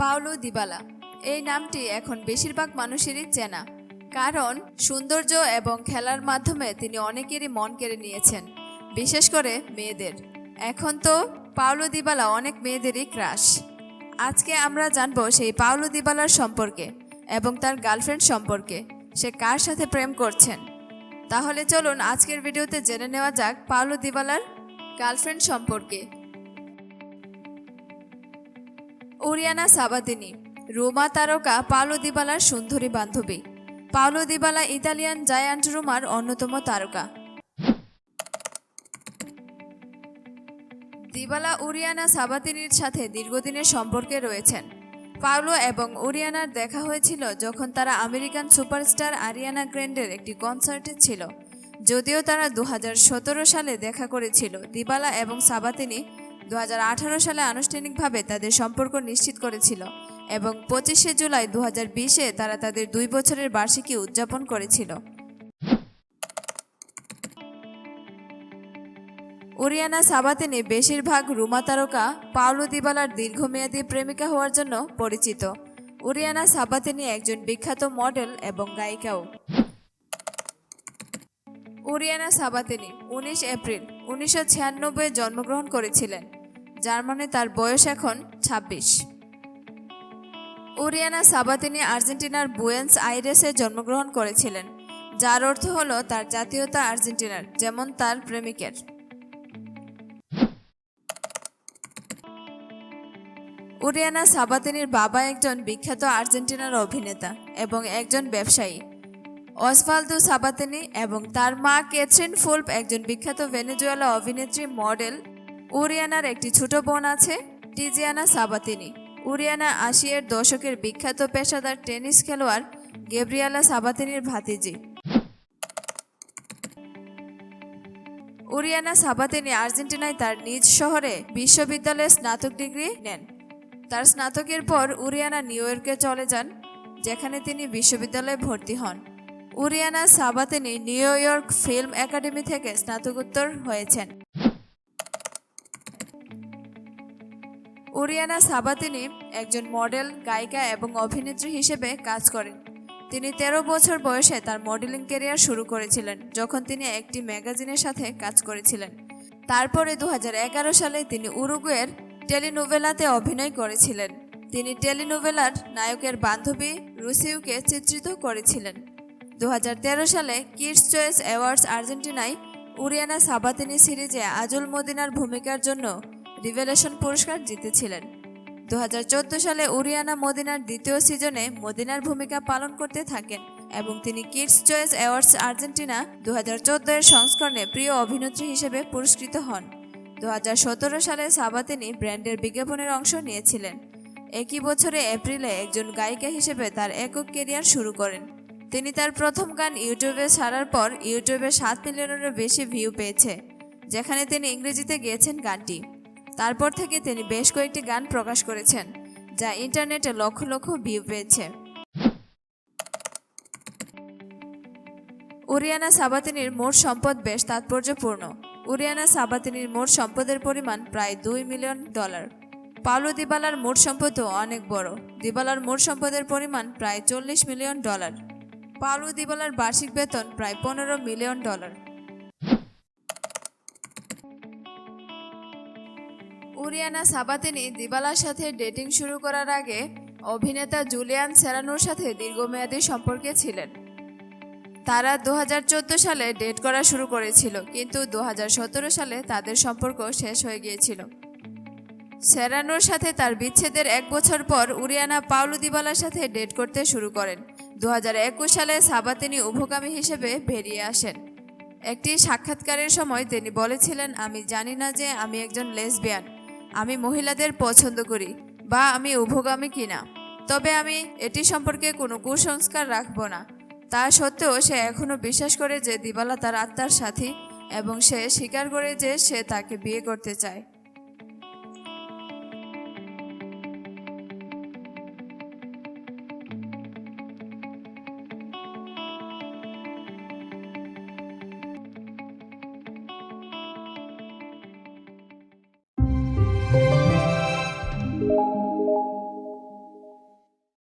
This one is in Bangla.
Paulo Dybala. এই নামটি এখন বেশিরভাগ মানুষেরই চেনা, কারণ সৌন্দর্য এবং খেলার মাধ্যমে তিনি অনেকেরই মন কেড়ে নিয়েছেন, বিশেষ করে মেয়েদের। এখন তো পাওলো দিবালা অনেক মেয়েদেরই ক্রাশ। আজকে আমরা জানব সেই পাওলো দিবালার সম্পর্কে এবং তার গার্লফ্রেন্ড সম্পর্কে, সে কার সাথে প্রেম করছেন। তাহলে চলুন আজকের ভিডিওতে জেনে নেওয়া যাক পাওলো দিবালার গার্লফ্রেন্ড সম্পর্কে। ওরিয়ানা সাবাতিনি রোমা তারকা পাওলো দিবালার সুন্দরী বান্ধবী। পাওলো দিবালা ইতালিয়ান জায়ান্ট রোমার অন্যতম তারকা। দিবালা উরিয়ানা সাবাতিনির সাথে দীর্ঘদিনের সম্পর্কে রয়েছেন। পাওলো এবং উরিয়ানার দেখা হয়েছিল যখন তারা আমেরিকান সুপারস্টার আরিয়ানা গ্র্যান্ডের একটি কনসার্টে ছিল, যদিও তারা দু হাজার সতেরো সালে দেখা করেছিল দিবালা এবং সাবাতিনি দু হাজার আঠারো সালে আনুষ্ঠানিকভাবে তাদের সম্পর্ক নিশ্চিত করেছিল এবং পঁচিশে জুলাই দু বিশে তারা তাদের দুই বছরের বার্ষিকী উদযাপন করেছিল। ওরিয়ানা সাবাতিনি বেশিরভাগ রুমা তারকা পাওলো দিবালার দীর্ঘমেয়াদী প্রেমিকা হওয়ার জন্য পরিচিত। ওরিয়ানা সাবাতিনি একজন বিখ্যাত মডেল এবং গায়িকাও। ওরিয়ানা সাবাতিনি উনিশ এপ্রিল উনিশশো ছিয়ানব্বই জন্মগ্রহণ করেছিলেন। যার মানে তার বয়স এখন ২৬ ওরিয়ানা সাবাতিনি আর্জেন্টিনার বুয়েন্স আইরেসে জন্মগ্রহণ করেছিলেন, যার অর্থ হলো তার জাতীয়তা আর্জেন্টিনার, যেমন তার প্রেমিকের। উরিয়ানা সাবাতিনির বাবা একজন বিখ্যাত আর্জেন্টিনার অভিনেতা এবং একজন ব্যবসায়ী। অসভালদো সাবাতিনি এবং তার মা ক্যাথরিন ফুল্প একজন বিখ্যাত ভেনেজুয়েলা অভিনেত্রী, মডেল উরিয়ানার একটি ছোট বোন আছে, টিজিয়ানা সাবাতিনি। উরিয়ানা আশিয়ের দশকের বিখ্যাত পেশাদার টেনিস খেলোয়াড় গেব্রিয়ালা সাবাতিনির ভাতিজি। উরিয়ানা সাবাতিনি আর্জেন্টিনায় তার নিজ শহরে বিশ্ববিদ্যালয়ে স্নাতক ডিগ্রি নেন। তার স্নাতকের পর উরিয়ানা নিউ ইয়র্কে চলে যান, যেখানে তিনি বিশ্ববিদ্যালয়ে ভর্তি হন। Oriana Sabatini New York film academy থেকে স্নাতকোত্তর হয়েছেন। উরিয়ানা সাবাতিনি একজন মডেল, গায়িকা এবং অভিনেত্রী হিসেবে কাজ করেন। তিনি তেরো বছর বয়সে তার মডেলিং ক্যারিয়ার শুরু করেছিলেন, যখন তিনি একটি ম্যাগাজিনের সাথে কাজ করেছিলেন। তারপরে দু হাজার এগারো সালে তিনি উরুগুয়ের টেলিনোভেলাতে অভিনয় করেছিলেন। তিনি টেলিনোভেলার নায়কের বান্ধবী রুসিউকে চিত্রিত করেছিলেন। দু হাজার তেরো সালে কিডস চয়েস অ্যাওয়ার্ডস আর্জেন্টিনায় উরিয়ানা সাবাতিনি সিরিজে আজুল মদিনার ভূমিকার জন্য রিভেলেশন পুরস্কার জিতেছিলেন। দু হাজার চোদ্দ সালে উরিয়ানা মদিনার দ্বিতীয় সিজনে মদিনার ভূমিকা পালন করতে থাকেন এবং তিনি কিডস চয়েস অ্যাওয়ার্ডস আর্জেন্টিনা দু এর সংস্করণে প্রিয় অভিনেত্রী হিসেবে পুরস্কৃত হন। দু হাজার সতেরো সালে সাবাতিনি ব্র্যান্ডের বিজ্ঞাপনের অংশ নিয়েছিলেন। একই বছরে এপ্রিলে একজন গায়িকা হিসেবে তার একক কেরিয়ার শুরু করেন। তিনি তার প্রথম গান ইউটিউবে ছাড়ার পর ইউটিউবে সাত মিলিয়নেরও বেশি ভিউ পেয়েছে, যেখানে তিনি ইংরেজিতে গেয়েছেন গানটি। তারপর থেকে তিনি বেশ কয়েকটি গান প্রকাশ করেছেন, যা ইন্টারনেটে লক্ষ লক্ষ ভিউ পেয়েছে। উরিয়ানা সাবাতিনির মোট সম্পদ বেশ তাৎপর্যপূর্ণ। উরিয়ানা সাবাতিনির মোট সম্পদের পরিমাণ প্রায় দুই মিলিয়ন ডলার। পাওলো দিবালার মোট সম্পদও অনেক বড়। দিবালার মোট সম্পদের পরিমাণ প্রায় চল্লিশ মিলিয়ন ডলার। পাওলো দিবালার বার্ষিক বেতন প্রায় পনেরো মিলিয়ন ডলার। উরিয়ানা সাবাতিনি দিবালার সাথে ডেটিং শুরু করার আগে অভিনেতা জুলিয়ান সেরানোর সাথে দীর্ঘমেয়াদী সম্পর্কে ছিলেন। তারা দু হাজার চোদ্দ সালে ডেট করা শুরু করেছিল, কিন্তু দু হাজার সতেরো সালে তাদের সম্পর্ক শেষ হয়ে গিয়েছিল। সেরানোর সাথে তার বিচ্ছেদের এক বছর পর উরিয়ানা পাউলু দিবালার সাথে ডেট করতে শুরু করেন। দু হাজার একুশ সালে সাবাতিনি উভকামী হিসেবে বেরিয়ে আসেন। একটি সাক্ষাৎকারের সময় তিনি বলেছিলেন, আমি জানি না যে আমি একজন লেসবিয়ান। আমি মহিলাদের পছন্দ করি বা আমি উভগামী কিনা। তবে আমি এটি সম্পর্কে কোনো কুসংস্কার রাখব না। তা সত্ত্বেও সে এখনও বিশ্বাস করে যে দিবালা তার আত্মার সাথী এবং সে স্বীকার করে যে সে তাকে বিয়ে করতে চায়।